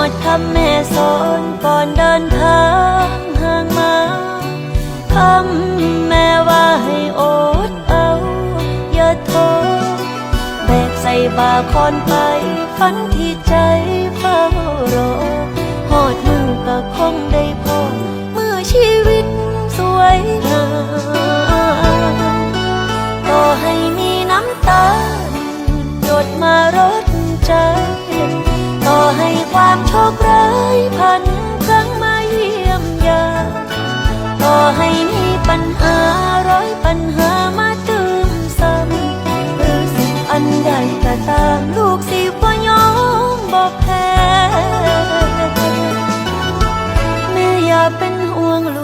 อดคำแม่สอนก่อนเดินทางห่างมาคำแม่ว่าให้อดเอา อย่าท้อแบกใส่บาคอนไป ฝันที่ใจเฝ้ารอหอดมือก็คงได้พอเมื่อชีวิตสวยงามต่อให้มีน้ำตาหยดมารดใจามโชคร้ายพันครั้งมาเยี่ยมยาต่อให้มีปัญหาร้อยปัญหามาตืมซ้ำหรือสิ่งอันใดก็ตามลูกสิบ่ยอมบอกแพ้แม่อย่าเป็นห่วงลูก